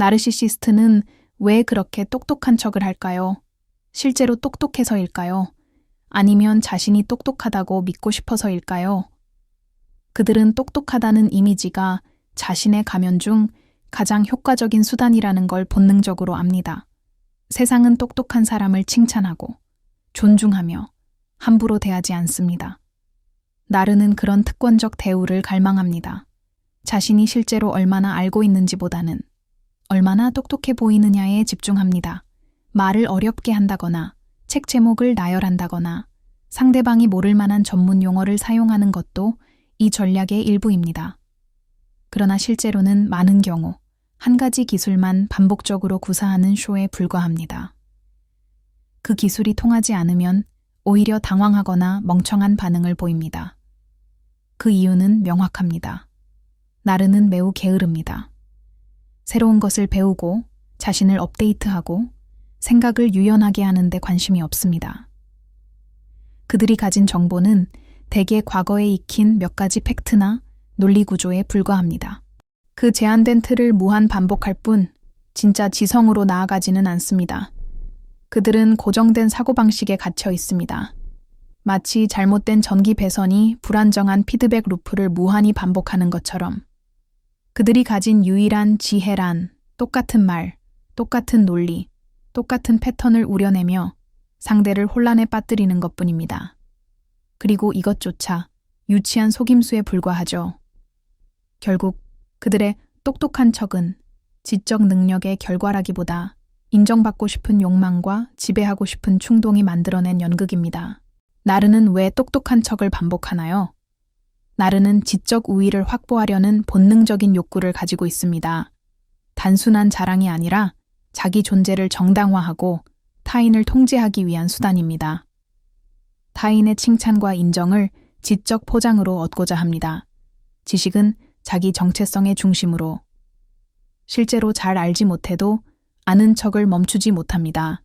나르시시스트는 왜 그렇게 똑똑한 척을 할까요? 실제로 똑똑해서일까요? 아니면 자신이 똑똑하다고 믿고 싶어서일까요? 그들은 똑똑하다는 이미지가 자신의 가면 중 가장 효과적인 수단이라는 걸 본능적으로 압니다. 세상은 똑똑한 사람을 칭찬하고 존중하며 함부로 대하지 않습니다. 나르는 그런 특권적 대우를 갈망합니다. 자신이 실제로 얼마나 알고 있는지보다는 얼마나 똑똑해 보이느냐에 집중합니다. 말을 어렵게 한다거나 책 제목을 나열한다거나 상대방이 모를 만한 전문 용어를 사용하는 것도 이 전략의 일부입니다. 그러나 실제로는 많은 경우 한 가지 기술만 반복적으로 구사하는 쇼에 불과합니다. 그 기술이 통하지 않으면 오히려 당황하거나 멍청한 반응을 보입니다. 그 이유는 명확합니다. 나르는 매우 게으릅니다. 새로운 것을 배우고 자신을 업데이트하고 생각을 유연하게 하는데 관심이 없습니다. 그들이 가진 정보는 대개 과거에 익힌 몇 가지 팩트나 논리 구조에 불과합니다. 그 제한된 틀을 무한 반복할 뿐 진짜 지성으로 나아가지는 않습니다. 그들은 고정된 사고방식에 갇혀 있습니다. 마치 잘못된 전기 배선이 불안정한 피드백 루프를 무한히 반복하는 것처럼 그들이 가진 유일한 지혜란 똑같은 말, 똑같은 논리, 똑같은 패턴을 우려내며 상대를 혼란에 빠뜨리는 것 뿐입니다. 그리고 이것조차 유치한 속임수에 불과하죠. 결국 그들의 똑똑한 척은 지적 능력의 결과라기보다 인정받고 싶은 욕망과 지배하고 싶은 충동이 만들어낸 연극입니다. 나르는 왜 똑똑한 척을 반복하나요? 나르는 지적 우위를 확보하려는 본능적인 욕구를 가지고 있습니다. 단순한 자랑이 아니라 자기 존재를 정당화하고 타인을 통제하기 위한 수단입니다. 타인의 칭찬과 인정을 지적 포장으로 얻고자 합니다. 지식은 자기 정체성의 중심으로 실제로 잘 알지 못해도 아는 척을 멈추지 못합니다.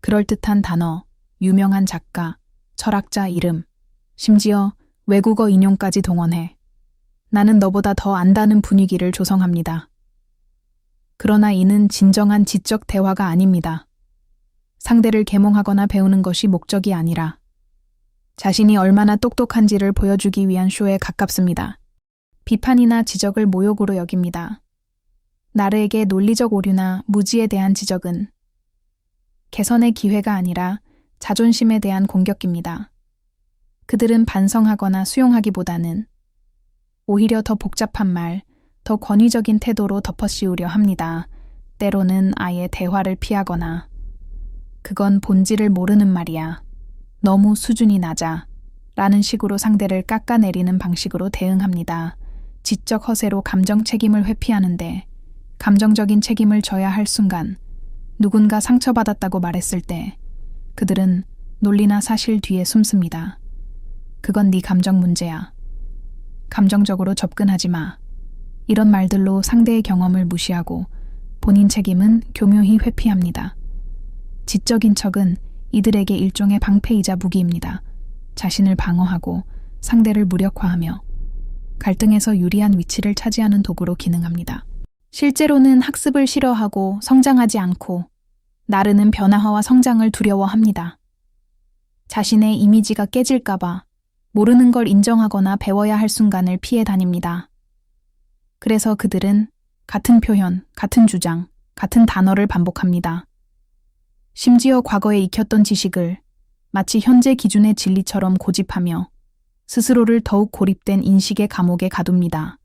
그럴듯한 단어, 유명한 작가, 철학자 이름, 심지어 외국어 인용까지 동원해 나는 너보다 더 안다는 분위기를 조성합니다. 그러나 이는 진정한 지적 대화가 아닙니다. 상대를 계몽하거나 배우는 것이 목적이 아니라 자신이 얼마나 똑똑한지를 보여주기 위한 쇼에 가깝습니다. 비판이나 지적을 모욕으로 여깁니다. 나르에게 논리적 오류나 무지에 대한 지적은 개선의 기회가 아니라 자존심에 대한 공격입니다. 그들은 반성하거나 수용하기보다는 오히려 더 복잡한 말, 더 권위적인 태도로 덮어씌우려 합니다. 때로는 아예 대화를 피하거나 그건 본질을 모르는 말이야. 너무 수준이 낮아. 라는 식으로 상대를 깎아내리는 방식으로 대응합니다. 지적 허세로 감정 책임을 회피하는데 감정적인 책임을 져야 할 순간 누군가 상처받았다고 말했을 때 그들은 논리나 사실 뒤에 숨습니다. 그건 네 감정 문제야. 감정적으로 접근하지 마. 이런 말들로 상대의 경험을 무시하고 본인 책임은 교묘히 회피합니다. 지적인 척은 이들에게 일종의 방패이자 무기입니다. 자신을 방어하고 상대를 무력화하며 갈등에서 유리한 위치를 차지하는 도구로 기능합니다. 실제로는 학습을 싫어하고 성장하지 않고 나르는 변화와 성장을 두려워합니다. 자신의 이미지가 깨질까봐 모르는 걸 인정하거나 배워야 할 순간을 피해 다닙니다. 그래서 그들은 같은 표현, 같은 주장, 같은 단어를 반복합니다. 심지어 과거에 익혔던 지식을 마치 현재 기준의 진리처럼 고집하며 스스로를 더욱 고립된 인식의 감옥에 가둡니다.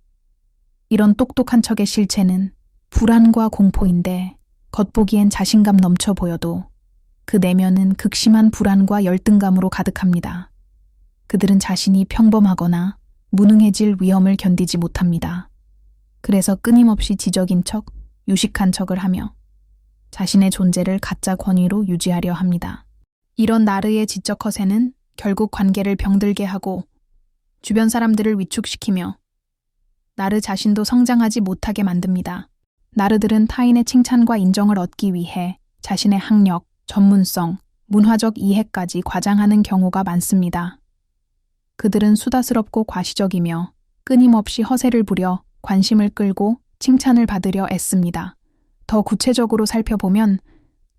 이런 똑똑한 척의 실체는 불안과 공포인데 겉보기엔 자신감 넘쳐 보여도 그 내면은 극심한 불안과 열등감으로 가득합니다. 그들은 자신이 평범하거나 무능해질 위험을 견디지 못합니다. 그래서 끊임없이 지적인 척, 유식한 척을 하며 자신의 존재를 가짜 권위로 유지하려 합니다. 이런 나르의 지적 허세는 결국 관계를 병들게 하고 주변 사람들을 위축시키며 나르 자신도 성장하지 못하게 만듭니다. 나르들은 타인의 칭찬과 인정을 얻기 위해 자신의 학력, 전문성, 문화적 이해까지 과장하는 경우가 많습니다. 그들은 수다스럽고 과시적이며 끊임없이 허세를 부려 관심을 끌고 칭찬을 받으려 애씁니다. 더 구체적으로 살펴보면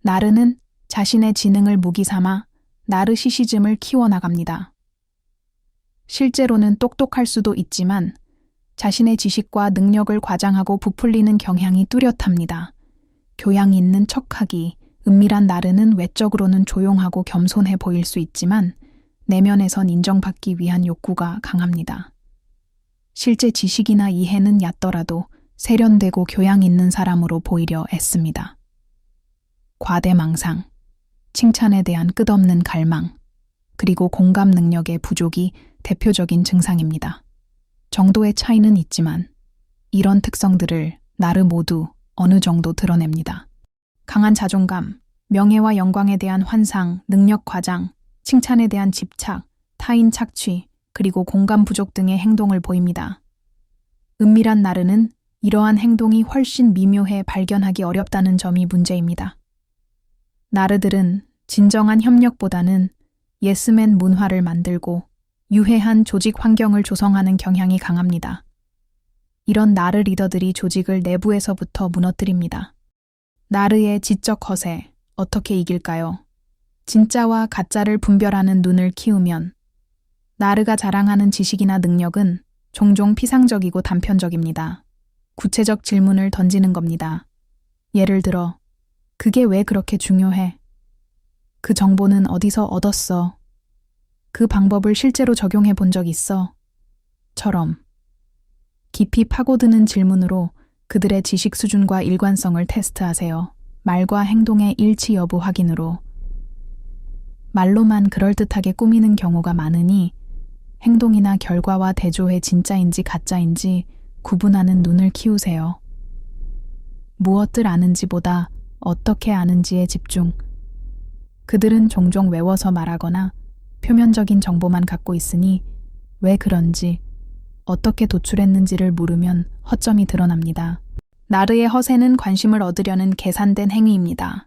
나르는 자신의 지능을 무기 삼아 나르시시즘을 키워나갑니다. 실제로는 똑똑할 수도 있지만 자신의 지식과 능력을 과장하고 부풀리는 경향이 뚜렷합니다. 교양 있는 척하기, 은밀한 나르는 외적으로는 조용하고 겸손해 보일 수 있지만 내면에선 인정받기 위한 욕구가 강합니다. 실제 지식이나 이해는 얕더라도 세련되고 교양 있는 사람으로 보이려 애씁니다. 과대망상, 칭찬에 대한 끝없는 갈망, 그리고 공감 능력의 부족이 대표적인 증상입니다. 정도의 차이는 있지만 이런 특성들을 나르 모두 어느 정도 드러냅니다. 강한 자존감, 명예와 영광에 대한 환상, 능력 과장, 칭찬에 대한 집착, 타인 착취, 그리고 공감 부족 등의 행동을 보입니다. 은밀한 나르는 이러한 행동이 훨씬 미묘해 발견하기 어렵다는 점이 문제입니다. 나르들은 진정한 협력보다는 예스맨 문화를 만들고 유해한 조직 환경을 조성하는 경향이 강합니다. 이런 나르 리더들이 조직을 내부에서부터 무너뜨립니다. 나르의 지적 허세, 어떻게 이길까요? 진짜와 가짜를 분별하는 눈을 키우면 나르가 자랑하는 지식이나 능력은 종종 피상적이고 단편적입니다. 구체적 질문을 던지는 겁니다. 예를 들어, 그게 왜 그렇게 중요해? 그 정보는 어디서 얻었어? 그 방법을 실제로 적용해 본 적 있어? 처럼 깊이 파고드는 질문으로 그들의 지식 수준과 일관성을 테스트하세요. 말과 행동의 일치 여부 확인으로. 말로만 그럴듯하게 꾸미는 경우가 많으니 행동이나 결과와 대조해 진짜인지 가짜인지 구분하는 눈을 키우세요. 무엇을 아는지보다 어떻게 아는지에 집중. 그들은 종종 외워서 말하거나 표면적인 정보만 갖고 있으니 왜 그런지 어떻게 도출했는지를 물으면 허점이 드러납니다. 나르의 허세는 관심을 얻으려는 계산된 행위입니다.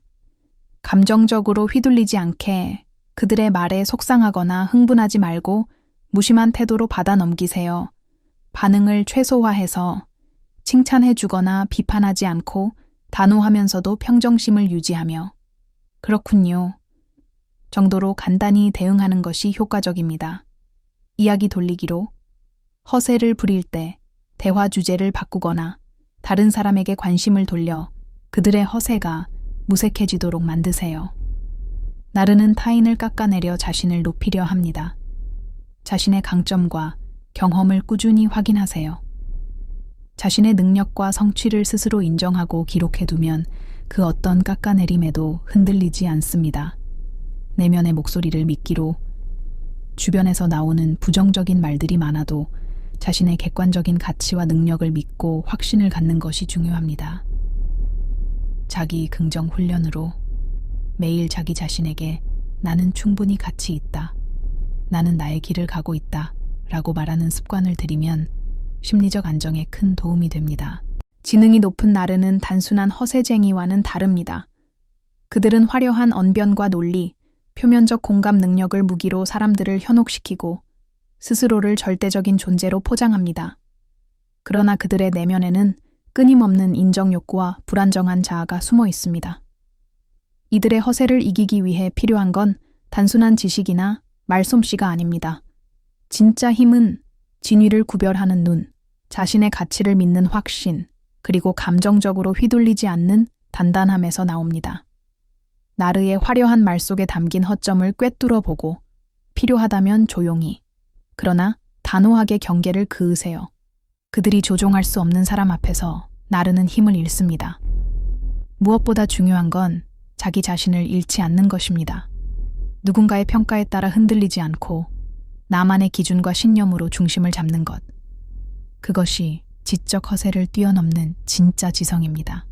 감정적으로 휘둘리지 않게 그들의 말에 속상하거나 흥분하지 말고 무심한 태도로 받아 넘기세요. 반응을 최소화해서 칭찬해 주거나 비판하지 않고 단호하면서도 평정심을 유지하며 그렇군요. 정도로 간단히 대응하는 것이 효과적입니다. 이야기 돌리기로 허세를 부릴 때 대화 주제를 바꾸거나 다른 사람에게 관심을 돌려 그들의 허세가 무색해지도록 만드세요. 나르는 타인을 깎아내려 자신을 높이려 합니다. 자신의 강점과 경험을 꾸준히 확인하세요. 자신의 능력과 성취를 스스로 인정하고 기록해두면 그 어떤 깎아내림에도 흔들리지 않습니다. 내면의 목소리를 믿기로 주변에서 나오는 부정적인 말들이 많아도 자신의 객관적인 가치와 능력을 믿고 확신을 갖는 것이 중요합니다. 자기 긍정 훈련으로 매일 자기 자신에게 나는 충분히 가치 있다. 나는 나의 길을 가고 있다. 라고 말하는 습관을 들이면 심리적 안정에 큰 도움이 됩니다. 지능이 높은 나르는 단순한 허세쟁이와는 다릅니다. 그들은 화려한 언변과 논리, 표면적 공감 능력을 무기로 사람들을 현혹시키고 스스로를 절대적인 존재로 포장합니다. 그러나 그들의 내면에는 끊임없는 인정 욕구와 불안정한 자아가 숨어 있습니다. 이들의 허세를 이기기 위해 필요한 건 단순한 지식이나 말솜씨가 아닙니다. 진짜 힘은 진위를 구별하는 눈, 자신의 가치를 믿는 확신, 그리고 감정적으로 휘둘리지 않는 단단함에서 나옵니다. 나르의 화려한 말 속에 담긴 허점을 꿰뚫어 보고 필요하다면 조용히, 그러나 단호하게 경계를 그으세요. 그들이 조종할 수 없는 사람 앞에서 나르는 힘을 잃습니다. 무엇보다 중요한 건 자기 자신을 잃지 않는 것입니다. 누군가의 평가에 따라 흔들리지 않고 나만의 기준과 신념으로 중심을 잡는 것. 그것이 지적 허세를 뛰어넘는 진짜 지성입니다.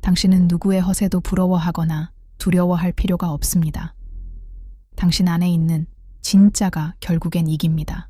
당신은 누구의 허세도 부러워하거나 두려워할 필요가 없습니다. 당신 안에 있는 진짜가 결국엔 이깁니다.